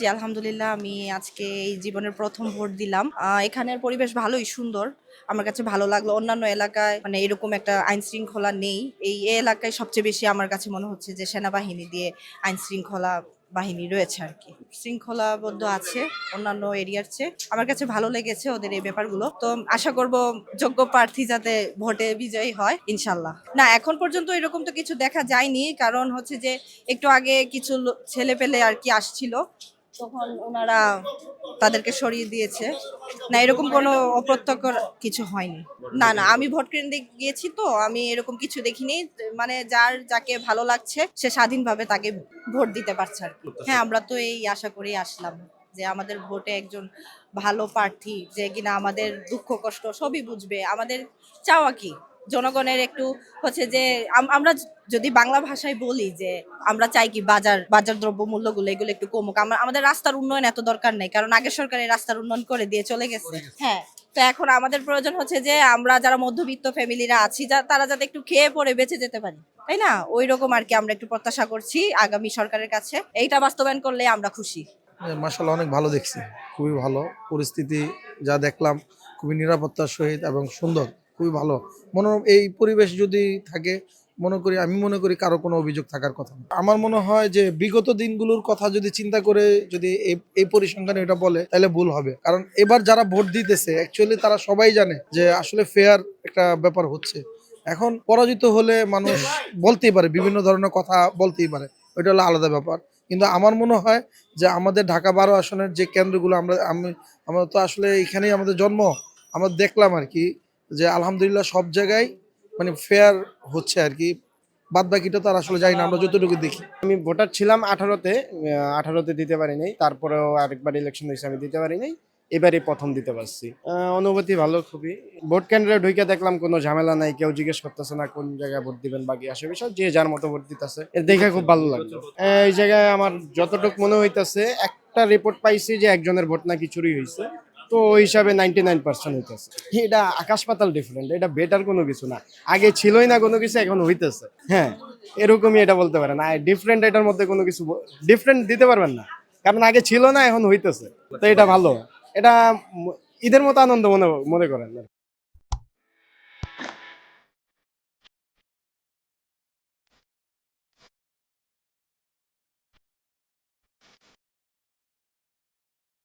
জি আলহামদুলিল্লাহ। আমি আজকে এই জীবনের প্রথম ভোট দিলাম। এখানের পরিবেশ ভালোই সুন্দর। আমার কাছে ভালো লাগল। অন্যান্য এলাকায় মানে এরকম একটা আইন শৃঙ্খলা নেই। এই এলাকায় সবচেয়ে বেশি আমার কাছে মনে হচ্ছে যে, সেনাবাহিনী দিয়ে আইন শৃঙ্খলা বাহিনী রয়েছে আর কি। শৃঙ্খলাবদ্ধ আছে অন্যান্য এরিয়ার চেয়ে। আমার কাছে ভালো লেগেছে ওদের এই ব্যাপারগুলো। তো আশা করব যোগ্য প্রার্থী যাতে ভোটে বিজয়ী হয়, ইনশাল্লাহ। না, এখন পর্যন্ত এরকম তো কিছু দেখা যায়নি। কারণ হচ্ছে যে, একটু আগে কিছু ছেলে পেলে আর কি আসছিল। তখন ওনারা তাদেরকে সরিয়ে দিয়েছে। না, এরকম কোনো অপ্রত্যক্ষ কিছু হয়নি। না না, আমি ভোট কেন্দ্রে গিয়েছি তো, আমি এরকম কিছু দেখিনি। মানে যার যাকে ভালো লাগছে, সে স্বাধীনভাবে তাকে ভোট দিতে পারছে আর কি। হ্যাঁ আমরা তো এই আশা করেই আসলাম যে আমাদের ভোটে একজন ভালো প্রার্থী, যে কিনা আমাদের দুঃখ, কষ্ট সবই বুঝবে। আমাদের চাওয়া কি? জনগণের একটু হচ্ছে যে আম- আমরা যদি বাংলা ভাষায় বলি যে আমরা চাই কি বাজার বাজার দ্রব্য মূল্যগুলো এগুলো একটু কমুক। আমরা আমাদের রাস্তার উন্নয়ন এত দরকার নেই কারণ আগের সরকার এই রাস্তার উন্নয়ন করে দিয়ে চলে গেছে। হ্যাঁ তো এখন আমাদের প্রয়োজন হচ্ছে যে আমরা যারা মধ্যবিত্ত ফ্যামিলিরা আছি যা তারা যাতে একটু খেয়ে পরে বেঁচে যেতে পারি। তাই না? ওই রকম আর কি আমরা একটু প্রত্যাশা করছি আগামী সরকারের কাছে। এইটা বাস্তবায়ন করলে আমরা খুশি। মাসাল্লাহ অনেক ভালো দেখছি। খুবই ভালো পরিস্থিতি যা দেখলাম। খুবই নিরাপত্তার সহিত এবং সুন্দর। খুবই ভালো। মনোরম এই পরিবেশ যদি থাকে, মনে করি, আমি মনে করি কারও কোনো অভিযোগ থাকার কথা। আমার মনে হয় যে, বিগত দিনগুলোর কথা যদি চিন্তা করে যদি এই এই পরিসংখ্যানে এটা বলে, তাহলে ভুল হবে। কারণ এবার যারা ভোট দিতেছে অ্যাকচুয়ালি তারা সবাই জানে যে, আসলে ফেয়ার একটা ব্যাপার হচ্ছে। এখন পরাজিত হলে মানুষ বলতেই পারে, বিভিন্ন ধরনের কথা বলতেই পারে। ওইটা হলো আলাদা ব্যাপার। কিন্তু আমার মনে হয় যে, আমাদের ঢাকা বারো আসনের যে কেন্দ্রগুলো আমরা, আমি, আমরা তো আসলে এখানেই আমাদের জন্ম। আমরা দেখলাম আর কি যে আলহামদুলিল্লাহ সব জায়গায় মানে ফেয়ার হচ্ছে আর কি। বাদ বাকিটা তো আর আসলে যাই না, আমরা যতটুকু দেখি। আমি ভোটার ছিলাম আঠারোতে আঠারোতে দিতে পারি নাই তারপরেও আরেকবার ইলেকশন হয়েছে, আমি দিতে পারি নাই এবারই প্রথম দিতে পারছি। অনুভূতি ভালো খুবই। ভোট কেন্দ্রে ঢুকে দেখলাম কোনো ঝামেলা নাই, কেউ জিজ্ঞেস করতেছে না কোন জায়গায় ভোট দিবেন, বাকি আসে বিষয়, যে যার মতো ভোট দিতেছে। দেখে খুব ভালো লাগল। এই জায়গায় আমার যতটুকু মনে হইতেছে, একটা রিপোর্ট পাইছি যে একজনের ভোট নাকি চুরি হয়েছে তো ওই হিসাবে নাইনটি নাইন পার্সেন্ট হইতেছে। এটা আকাশ পাতাল ডিফারেন্ট এটা বেটার কোনো কিছু না। আগে ছিলই না কোনো কিছু, এখন হইতেছে। হ্যাঁ এরকমই এটা বলতে পারেন। আর ডিফারেন্ট এটার মধ্যে কোনো কিছু ডিফারেন্ট দিতে পারবেন না। কারণ আগে ছিল না, এখন হইতেছে। তো এটা ভালো। এটা ঈদের মতো আনন্দ মনে মনে করেন।